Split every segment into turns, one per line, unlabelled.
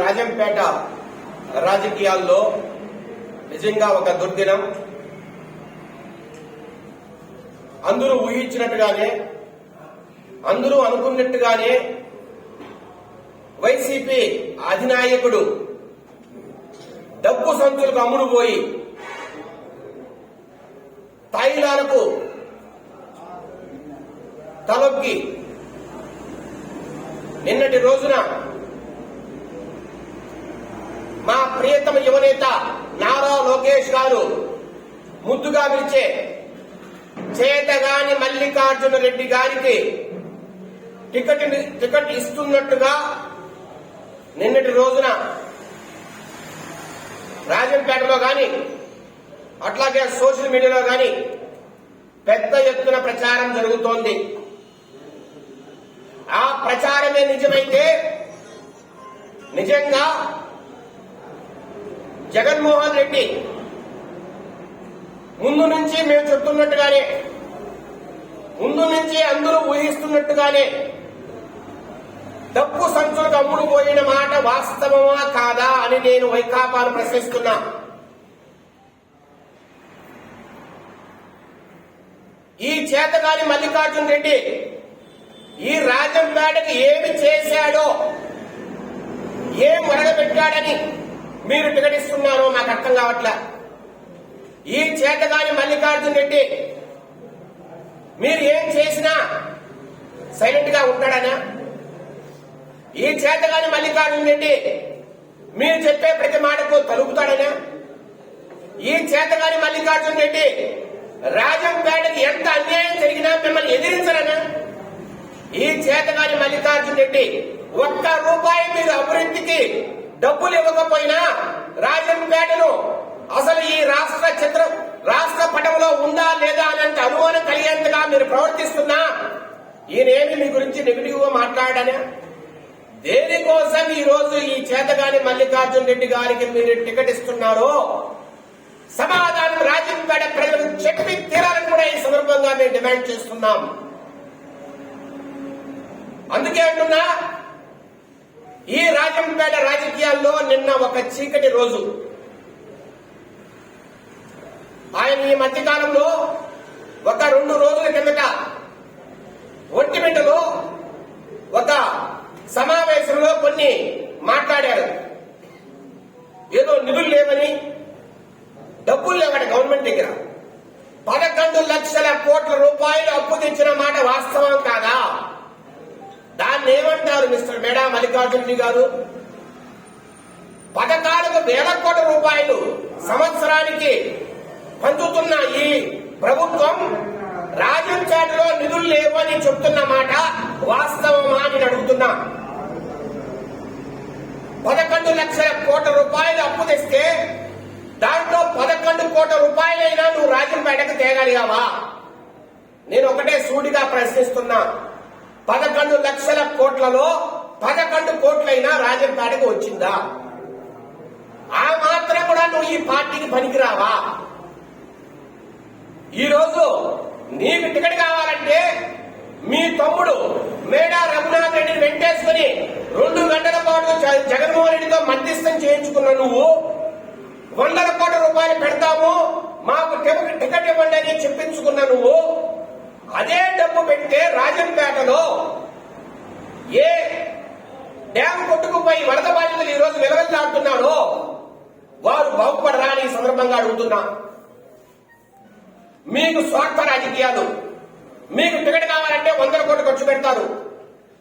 రాజంపేట రాజకీయాల్లో నిజంగా ఒక దుర్దినం. అందరూ ఊహించినట్టుగానే అందరూ అనుకున్నట్టుగానే వైసీపీ అధినాయకుడు డబ్బు సంచులకు అమ్ముడు పోయి తాయిలాలకు తలొక్కి నిన్నటి రోజున మా ప్రియతమ యువనేత నారా లోకేష్ గారు ముద్దుగా పిలిచే చేతగాని మల్లికార్జున రెడ్డి గారికి టికెట్ టికెట్ ఇస్తున్నట్టుగా నిన్నటి రోజున రాజంపేటలో గాని అట్లాగే సోషల్ మీడియాలో గాని పెద్ద ఎత్తున ప్రచారం జరుగుతోంది. ఆ ప్రచారమే నిజమైతే నిజంగా జగన్మోహన్ రెడ్డి ముందు నుంచి మేము చెప్తున్నట్టుగానే ముందు నుంచి అందరూ ఊహిస్తున్నట్టుగానే డబ్బు సంచులకు తమ్ముడు పోయిన మాట వాస్తవమా కాదా అని నేను వైకాపాను ప్రశ్నిస్తున్నా. ఈ చేతగాని మల్లికార్జున్ రెడ్డి ఈ రాజంపేటకి ఏమి చేశాడో ఏం ఒరగబెట్టాడని మీరు ప్రకటిస్తున్నారో నాకు అర్థం కావట్లే? ఈ చేతగాని మల్లికార్జున్ రెడ్డి మీరు ఏం చేసినా సైలెంట్గా ఉంటాడనా? ఈ చేతగాని మల్లికార్జున్ రెడ్డి మీరు చెప్పే ప్రతి మాటకు తలుపుతాడనా? ఈ చేతగాని మల్లికార్జున్ రెడ్డి రాజంపేటకి ఎంత అన్యాయం జరిగినా మిమ్మల్ని ఎదిరించరనా? ఈ చేతగాని మల్లికార్జున్ రెడ్డి ఒక్క రూపాయి మీరు అభివృద్ధికి డబ్బులు ఇవ్వకపోయినా రాజంపేటను అసలు ఈ రాష్ట్ర చిత్రం రాష్ట్ర పటంలో ఉందా లేదా అనంత అనుమానం కలిగేంతగా మీరు ప్రవర్తిస్తున్నా ఈయనేమి మీ గురించి నెగిటివ్గా మాట్లాడనా? దేనికోసం ఈ రోజు ఈ చేతగాని మల్లికార్జున్ రెడ్డి గారికి మీరు టికెట్ ఇస్తున్నారో సమాధానం రాజంపేట ప్రజలకు చెప్పి తీరాలని కూడా ఈ సందర్భంగా మేము డిమాండ్ చేస్తున్నాం. అందుకే అంటున్నా ఈ రాజంపేట రాజకీయాల్లో నిన్న ఒక చీకటి రోజు. ఆయన ఈ మధ్యకాలంలో ఒక రెండు రోజుల కిందట ఒంటిమిట్టలో ఒక సమావేశంలో కొన్ని మాట్లాడారు. ఏదో నిధులు లేవని డబ్బులు లేవట గవర్నమెంట్ దగ్గర. పదకొండు లక్షల కోట్ల రూపాయలు అప్పు తెచ్చిన మాట వాస్తవం కాదా? దాన్ని ఏమంటారు మిస్టర్ మేడా మల్లికార్జున గారు? పథకాలకు వేల కోట్ల రూపాయలు సంవత్సరానికి పంచుతున్న ఈ ప్రభుత్వం రాజంపేటలో నిధులు లేవని చెప్తున్న మాట వాస్తవమా అని నేను అడుగుతున్నా. పదకొండు లక్షల కోట్ల రూపాయలు అప్పు తెస్తే దాంట్లో పదకొండు కోట్ల రూపాయలైనా నువ్వు రాజంపేటకు తేగలిగావా? నేను ఒకటే సూటిగా ప్రశ్నిస్తున్నా. పదకొండు లక్షల కోట్లలో పదకొండు కోట్లైనా రాజంపేటకు వచ్చిందా? ఆ మాత్రం కూడా నువ్వు ఈ పార్టీకి పనికిరావా? ఈరోజు నీకు టికెట్ కావాలంటే మీ తమ్ముడు మేడా రఘునాథ్ రెడ్డిని వెంటేసుకుని రెండు గంటల పాటు జగన్మోహన్ రెడ్డితో మధ్యస్థం చేయించుకున్న నువ్వు వందల కోట్ల రూపాయలు పెడతాము మాకు టికెట్ ఇవ్వండి అని చెప్పించుకున్న నువ్వు అదే డబ్బు పెడితే రాజంపేటలో ఏ డ్యామ్ కొట్టుకుపోయి వరద బాధితులు ఈ రోజు నిలవెల్లాడుతున్నారో వారు బాగుపడరా అని ఈ సందర్భంగా అడుగుతున్నా. మీకు స్వార్థ రాజకీయాలు. మీకు టికెట్ కావాలంటే వందల కోట్లు ఖర్చు పెడతారు.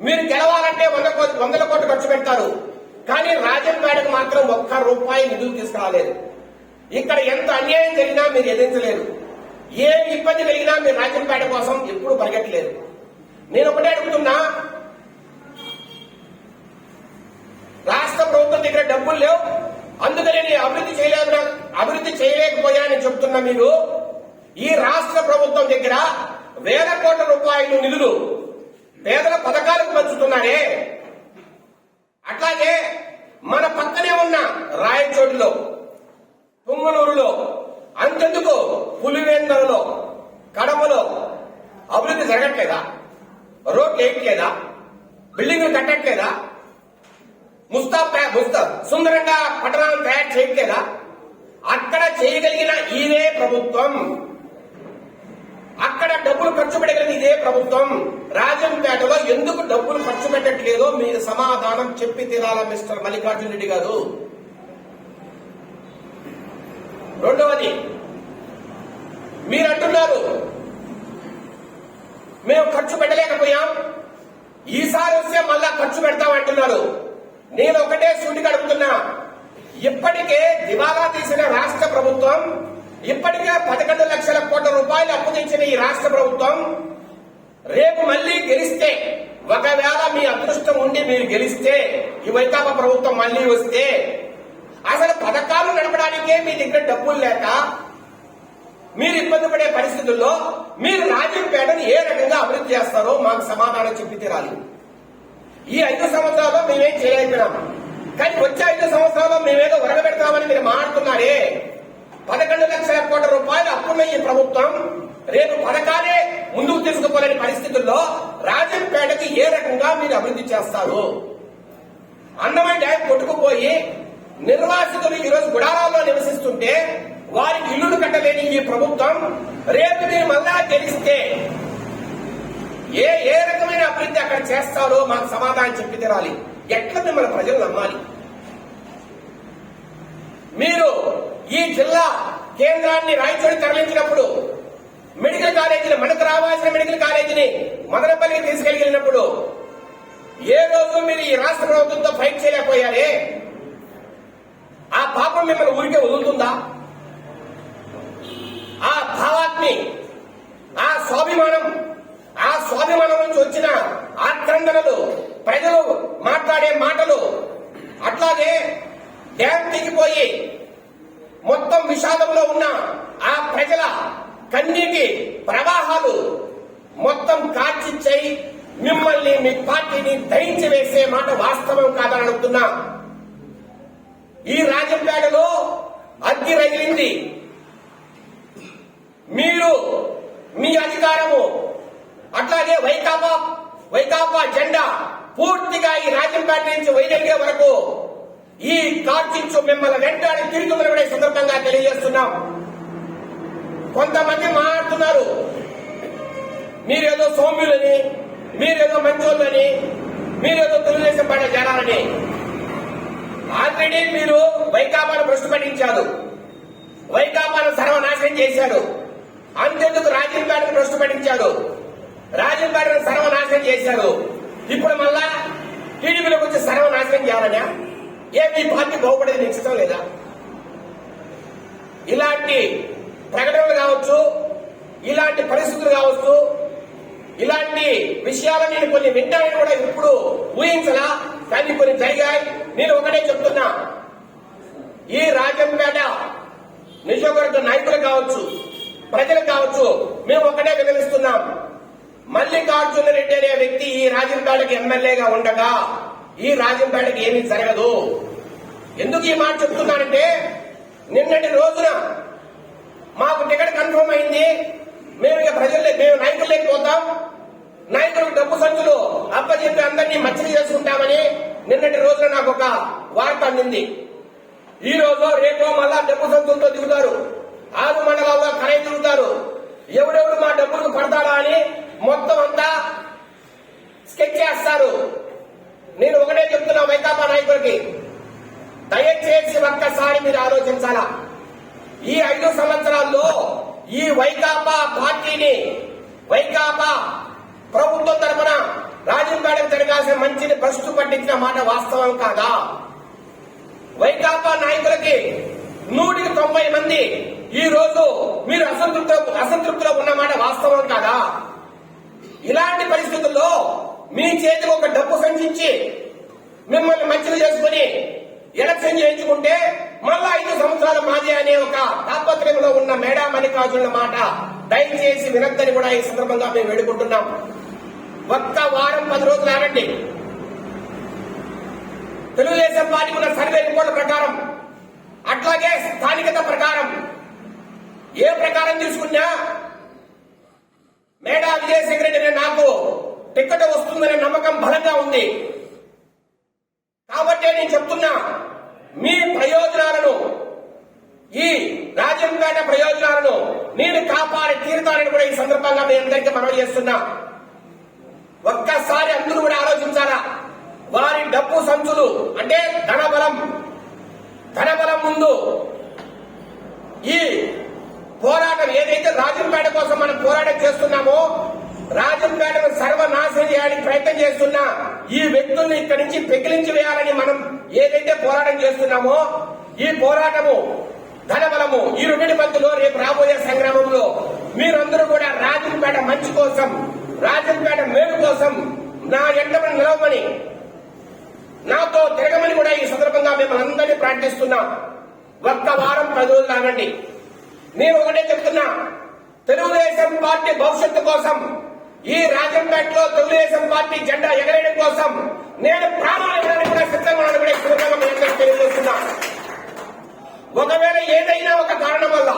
మీరు గెలవాలంటే వంద వందల కోట్లు ఖర్చు పెడతారు. కానీ రాజంపేటకు మాత్రం ఒక్క రూపాయి నిధులు తీసుకురాలేదు. ఇక్కడ ఎంత అన్యాయం జరిగినా మీరు ఎదిరించలేరు. ఏ ఇబ్బంది కలిగినా మీరు రాజంపేట కోసం ఎప్పుడు పరిగెట్టలేదు నేను ఒకటే అడుగుతున్నా రాష్ట్ర ప్రభుత్వం దగ్గర డబ్బులు లేవు. అందుకని నేను అభివృద్ధి చేయలేదు అభివృద్ధి చేయలేకపోయానని చెప్తున్నా మీరు. ఈ రాష్ట్ర ప్రభుత్వం దగ్గర వేల కోట్ల రూపాయలు నిధులు పేదల పథకాలకు పంచుతున్నారే. అట్లాగే మన పక్కనే ఉన్న రాయచోటిలో పుంగనూరులో అంతెందుకు పులివేందరలో కడపలో అభివృద్ధి జరగట్లేదా? రోడ్లు వేయట్లేదా బిల్డింగ్లు కట్టట్లేదా? ముస్తా ముస్తా సుందరంగా పట్టణాలను తయారు చేయట్లేదా? అక్కడ చేయగలిగిన ఇదే ప్రభుత్వం. అక్కడ డబ్బులు ఖర్చు పెట్టగలిగిన ఇదే ప్రభుత్వం. రాజంపేటలో ఎందుకు డబ్బులు ఖర్చు పెట్టట్లేదో మీరు సమాధానం చెప్పి తీరాల మిస్టర్ మల్లికార్జున రెడ్డి గారు? రెండవది మీరు అంటున్నారు మేము ఖర్చు పెట్టలేకపోయాం ఈసారి వస్తే మళ్ళా ఖర్చు పెడతాం అంటున్నారు. నేను ఒకటే సూటి అడుగుతున్నా ఇప్పటికే దివాలా తీసిన రాష్ట్ర ప్రభుత్వం ఇప్పటికే పదకొండు లక్షల కోట్ల రూపాయలు అప్పు తెచ్చిన ఈ రాష్ట్ర ప్రభుత్వం రేపు మళ్ళీ గెలిస్తే ఒకవేళ మీ అదృష్టం ఉండి మీరు గెలిస్తే ఈ వైకాపా ప్రభుత్వం మళ్ళీ వస్తే అసలు పథకాలు నడపడానికే మీ దగ్గర డబ్బులు లేక మీరు ఇబ్బంది పడే పరిస్థితుల్లో మీరు రాజంపేటను ఏ రకంగా అభివృద్ధి చేస్తారో మాకు సమాధానం చెప్పి తీరాలి. ఈ ఐదు సంవత్సరాల్లో మేమేం చేయలేకపోయినాం. కానీ వచ్చే ఐదు సంవత్సరాల్లో మేమేదో ఉరగబెడతామని మీరు మాట్లాడుతున్నారే. పదకొండు లక్షల కోట్ల రూపాయలు అప్పున్న ఈ ప్రభుత్వం. రేపు పథకాలే ముందుకు తీసుకుపోలేని పరిస్థితుల్లో రాజంపేటకి ఏ రకంగా మీరు అభివృద్ధి చేస్తారు. అన్నమయ్య డ్యాం కొట్టుకుపోయి నిర్వాసితులు ఈరోజు గుడారాల్లో నివసిస్తుంటే వారికి ఇల్లులు కట్టలేని ఈ ప్రభుత్వం రేపు మీరు మళ్ళా తెలిస్తే ఏ ఏ రకమైన అభివృద్ధి అక్కడ చేస్తారో మాకు సమాధానం చెప్పి తినాలి ఎట్లా మిమ్మల్ని ప్రజలు నమ్మాలి? మీరు ఈ జిల్లా కేంద్రాన్ని రాయచూడి తరలించినప్పుడు మెడికల్ కాలేజీని మనకు రావాల్సిన మెడికల్ కాలేజీని మదనపల్లికి తీసుకెళ్ళినప్పుడు ఏ రోజు మీరు ఈ రాష్ట్ర ప్రభుత్వంతో ఫైట్ చేయలేకపోయారే? ఆ పాపం మిమ్మల్ని ఊరికే వదులుతుందా? ఆ భావాత్మి ఆ స్వాభిమానం ఆ స్వాభిమానం నుంచి వచ్చిన ఆక్రందనలు ప్రజలు మాట్లాడే మాటలు అట్లాగే డ్యాం దిగిపోయి మొత్తం విషాదంలో ఉన్న ఆ ప్రజల కన్నీటి ప్రవాహాలు మొత్తం కార్చిచ్చాయి. మిమ్మల్ని మీ పార్టీని దహించి వేసే మాట వాస్తవం కాదని అడుగుతున్నా ఈ రాజంపేటలో అగ్గి రగిలింది. మీరు మీ అధికారము అట్లాగే వైకాపా వైకాపా జెండా పూర్తిగా ఈ రాజంపేట నుంచి వైదొలిగే వరకు ఈ కార్చిచ్చు మిమ్మల్ని వెంటాడి తిరిగి కూడా సందర్భంగా తెలియజేస్తున్నాం. కొంతమంది మాట్లాడుతున్నారు. మీరేదో సౌమ్యులని మీరేదో మంచోళ్ళని మీరేదో తెలుగుదేశం పార్టీ జనాలని. ఆల్రెడీ మీరు వైకాపాను భ్రష్టు పట్టించారు. వైకాపాను సర్వనాశనం చేశారు. అంతెందుకు రాజంపేటను భ్రష్టు రాజీవ్ రాజంపేటను సర్వనాశనం చేశారు. ఇప్పుడు మళ్ళా టీడీపీలోకి వచ్చి సర్వనాశనం చేయాలనే? ఏ మీ పార్టీ బాగుపడేది మీకు ఇష్టం లేదా? ఇలాంటి ప్రకటనలు కావచ్చు ఇలాంటి పరిస్థితులు కావచ్చు ఇలాంటి విషయాలు నేను కొన్ని వింటానని కూడా ఇప్పుడు ఊహించలా. కానీ కొన్ని జరిగాయి. నేను ఒకటే చెప్తున్నా. ఈ రాజంపేట నియోజకవర్గ నాయకులు కావచ్చు ప్రజలు కావచ్చు మేము ఒకటే వివరిస్తున్నాం. మల్లికార్జున రెడ్డి అనే వ్యక్తి ఈ రాజంపేటకి ఎమ్మెల్యేగా ఉండగా ఈ రాజంపేటకి ఏమీ జరగదు. ఎందుకు ఈ మాట చెప్తున్నానంటే నిన్నటి రోజున మాకు టికెట్ కన్ఫర్మ్ అయింది. మేము ఇక ప్రజలు మేము నాయకులు పోతాం. నాయకులకు డబ్బు సంచులు అప్పచెప్పి అందరినీ మచ్చిక చేసుకుంటామని నిన్నటి రోజున నాకు ఒక వార్త అందింది. ఈ రోజు రేపో మళ్ళా డబ్బు సంచులతో దిగుతారు. ఆరు మండలాల్లో కరై తిరుగుతారు. ఎవడెవడు మా డబ్బులు పడతాడా అని మొత్తం అంతా స్కెచ్ చేస్తారు. నేను ఒకటే చెప్తున్నా వైకాపా నాయకులకి దయచేసి ఒక్కసారి మీరు ఆలోచించాలా? ఈ ఐదు సంవత్సరాల్లో ఈ వైకాపా పార్టీని వైకాపా ప్రభుత్వం తరఫున రాజంపేటకు జరగాల్సిన మంచిని భ్రష్టు పట్టించిన మాట వాస్తవం కాదా? వైకాపా నాయకులకి నూటికి తొంభై మంది ఈ రోజు మీరు అసంతృప్త అసంతృప్తిలో ఉన్నమాట వాస్తవం కాదా? ఇలాంటి పరిస్థితుల్లో మీ చేతికి ఒక డబ్బు సంచించి మిమ్మల్ని మంచిగా చేసుకుని ఎలక్షన్ చేయించుకుంటే మళ్ళా ఐదు సంవత్సరాల మాది అనే ఒక తాపత్రయంలో ఉన్న మేడా మల్లికార్జున మాట దయచేసి వినద్దని కూడా ఈ సందర్భంగా మేము వేడుకుంటున్నాం. ఒక్క వారం పది రోజులు ఆగండి. తెలుగుదేశం పార్టీ ఉన్న సర్వే రిపోర్టుల ప్రకారం అట్లాగే స్థానికత ప్రకారం ఏ ప్రకారం తీసుకున్నా మేడా విజయశేఖర రెడ్డి నాకు టిక్కెట్ వస్తుందనే నమ్మకం బలంగా ఉంది. కాబట్టి నేను చెప్తున్నా మీ ప్రయోజనాలను ఈ రాజ్యాంగ ప్రయోజనాలను నేను కాపాడి తీరుతానని కూడా ఈ సందర్భంగా మీ అందరికీ మనవి చేస్తున్నా. ఒక్కసారి అందరూ కూడా ఆలోచించాలా? వారి డబ్బు సంచులు అంటే ధనబలం. ధనబలం ముందు ఈ పోరాటం ఏదైతే రాజంపేట కోసం మనం పోరాటం చేస్తున్నామో రాజంపేటను సర్వనాశనం చేయడానికి ప్రయత్నం చేస్తున్నా ఈ వ్యక్తుల్ని ఇక్కడి నుంచి పెకిలించి వేయాలని మనం ఏదైతే పోరాటం చేస్తున్నామో ఈ పోరాటము ధనబలము ఈ రెండింటి మధ్యలో రేపు రాబోయే సంగ్రామంలో మీరందరూ కూడా రాజంపేట మంచి కోసం రాజంపేట మేలు కోసం నా ఎండమని నిలవమని నాతో తిరగమని కూడా ఈ సందర్భంగా మిమ్మల్ని అందరినీ ప్రార్థిస్తున్నాం ఒక్క వారం పది రోజులు ఆగండి. నేను ఒకటే చెప్తున్నా తెలుగుదేశం పార్టీ భవిష్యత్తు కోసం ఈ రాజంపేటలో తెలుగుదేశం పార్టీ జెండా ఎగరేయడం కోసం నేను ప్రాణాలు ఇవ్వడానికి కూడా సిద్ధంగా కూడా మీ అందరికీ తెలియజేస్తున్నా. ఒకవేళ ఏదైనా ఒక కారణం వల్ల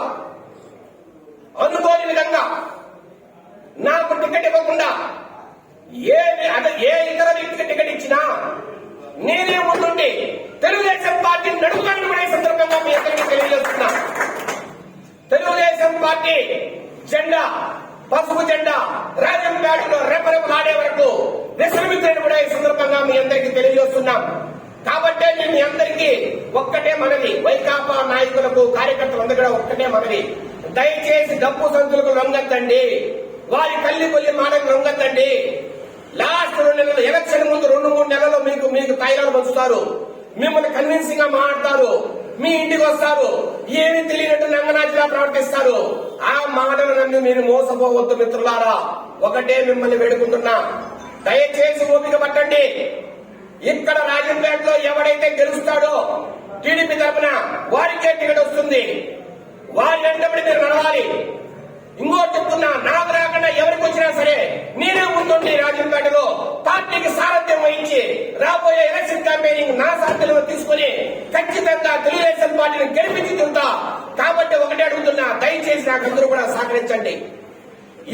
అనుకోని విధంగా నాకు టికెట్ ఇవ్వకుండా ఏ ఏ ఇతర వ్యక్తికి టికెట్ ఇచ్చినా నేనే ముందుండి తెలుగుదేశం పార్టీ నడుపుతానని కూడా ఈ సందర్భంగా మీ అందరికీ తెలియజేస్తున్నా. తెలుగుదేశం పార్టీ జెండా పసుపు జెండా రాజంపేటలో రెపరెపలాడే వరకు విశ్రమించని కూడా ఈ సందర్భంగా మీ అందరికీ తెలియజేస్తున్నాం. కాబట్టే నేను మీ అందరికీ ఒక్కటే మనవి వైకాపా నాయకులకు కార్యకర్తలందరూ కూడా ఒక్కటే మనవి. దయచేసి డబ్బు సంతులకు లొంగద్దండి వారి కల్లి కొల్లి మాటకు లొంగద్దండి లాస్ట్ రెండు నెలలు ఎలక్షన్ ముందు రెండు మూడు నెలలు మీకు మీకు తైలాలు పంచుతారు. మిమ్మల్ని కన్విన్సింగ్గా మాట్లాడతారు. మీ ఇంటికి వస్తారు. ఏమీ తెలియనట్టు నంగనాచిలా ప్రవర్తిస్తారు. ఆ మాటలు నన్ను మీరు మోసపోవద్దు మిత్రులారా. ఒకటే మిమ్మల్ని వేడుకుంటున్నా. దయచేసి ఓపిక పట్టండి. ఇక్కడ రాజంపేటలో ఎవడైతే గెలుస్తాడో టీడీపీ తరఫున వారికే టికెట్ వస్తుంది. వారి వెంటబడి మీరు నడవాలి. ఇంకోటి చెప్తున్నా నాకు రాకుండా ఎవరికి వచ్చినా సరే నేనే ముందుండి రాజంపేటలో పార్టీకి సారథ్యం వహించి రాబోయే ఎలక్షన్ క్యాంపెయినింగ్ నా సారథ్యంలో తీసుకుని ఖచ్చితంగా తెలుగుదేశం పార్టీని గెలిపించి తింటా. కాబట్టి ఒకటే అడుగుతున్నా దయచేసి నాకు అందరూ కూడా సహకరించండి.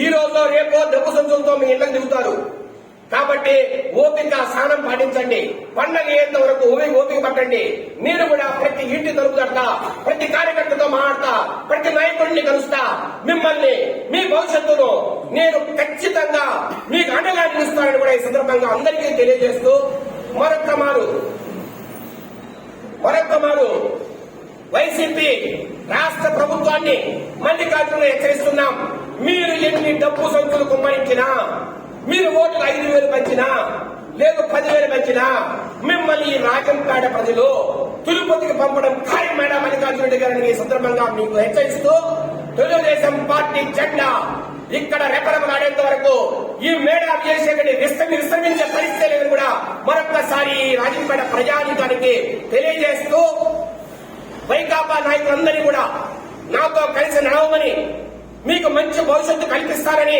ఈ రోజులో రేపో డబ్బు సంచులతో మీ ఇళ్ళకి దిగుతారు. కాబట్టి ఓపిక స్నానం పాటించండి. పండగ అయ్యేంత వరకు ఓపిక పట్టండి. నేను కూడా ప్రతి ఇంటి తలుపు ప్రతి కార్యకర్తతో మాట్లాడతా ప్రతి నాయకుడిని కలుస్తా. మిమ్మల్ని మీ భవిష్యత్తును నేను ఖచ్చితంగా మీకు అండగా నిలుస్తానని కూడా ఈ సందర్భంగా అందరికీ తెలియజేస్తూ మరొక్క మారు. మరొక్క మారు. వైసీపీ రాష్ట్ర ప్రభుత్వాన్ని మల్లికార్జున హెచ్చరిస్తున్నాం. మీరు ఎన్ని డబ్బు సంచులు కుమ్మరించినా మీరు ఓట్లు ఐదు వేలు పంచినా లేదు పదివేలు పంచినా మిమ్మల్ని ఈ రాజంపేట ప్రజలు తిరుపతికి పంపడం ఖాయం మేడం మల్లికార్జున రెడ్డి గారిని ఈ సందర్భంగా మీకు హెచ్చరిస్తూ తెలుగుదేశం పార్టీ జెండా ఇక్కడ రెపరెపలాడేంత వరకు ఈ మేడ విజయశేఖర్ విస్తమి విశ్రమించే పరిస్థితి లేదని కూడా మరొక్కసారి ఈ రాజంపేట ప్రజానీకానికి తెలియజేస్తూ వైకాపా నాయకులందరినీ కూడా నాతో కలిసి నడవమని మీకు మంచి భవిష్యత్తు కల్పిస్తారని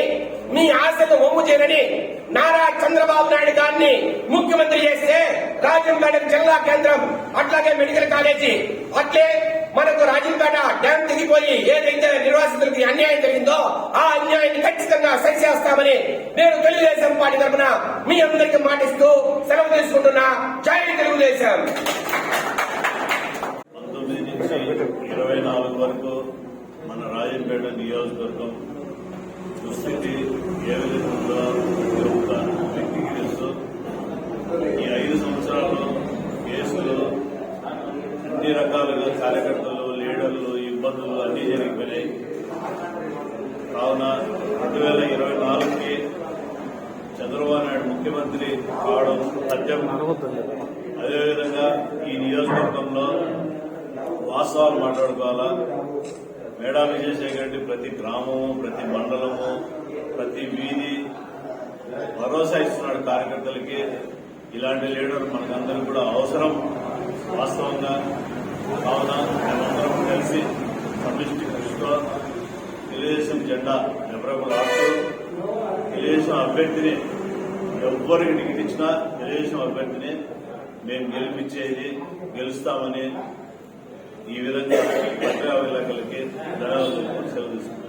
మీ ఆశలు ఒమ్ము చేయరని నారా చంద్రబాబు నాయుడు గారిని ముఖ్యమంత్రి చేస్తే రాజంపేట జిల్లా కేంద్రం అట్లాగే మెడికల్ కాలేజీ అట్లే మనకు రాజీవ్పేట డ్యాం తిరిగిపోయి ఏదైతే నిర్వాసితులకి అన్యాయం జరిగిందో ఆ అన్యాయాన్ని ఖచ్చితంగా సరిచేస్తామని నేను తెలుగుదేశం పార్టీ తరఫున మీ అందరికి మాటిస్తూ సెలవు తీసుకుంటున్నా జై తెలుగుదేశం.
ఇరవై నాలుగు వరకు మన రాజంపేట నియోజకవర్గం దుస్థితి ఏ విధంగా ఉందో వ్యక్తికి తెలుసు. ఈ ఐదు సంవత్సరాలు కేసులు అన్ని రకాలుగా కార్యకర్తలు లీడర్లు ఇబ్బందులు అన్నీ జరిగిపోయినాయి. కావున రెండు వేల ఇరవై నాలుగుకి చంద్రబాబు నాయుడు ముఖ్యమంత్రి కావడం సత్యం. అదేవిధంగా ఈ నియోజకవర్గంలో వాస్తవాలు మాట్లాడుకోవాలా? మేడా విజయశేఖర్ రెడ్డి ప్రతి గ్రామము ప్రతి మండలము ప్రతి వీధి భరోసా ఇస్తున్నాడు కార్యకర్తలకి. ఇలాంటి లీడర్ మనకందరం కూడా అవసరం. వాస్తవంగా కావున మేమందరం కలిసి సమిష్టి కృషితో తెలుగుదేశం జెండా ఎప్పుడెప్పుడు తెలుగుదేశం అభ్యర్థిని ఎవ్వరికి టికెట్ ఇచ్చినా తెలుగుదేశం అభ్యర్థిని మేము గెలిపించేది గెలుస్తామని ఈ విధంగా పత్రికా విలేకరులకి ధన్యవాదాలు సెలవు తీసుకుంటాం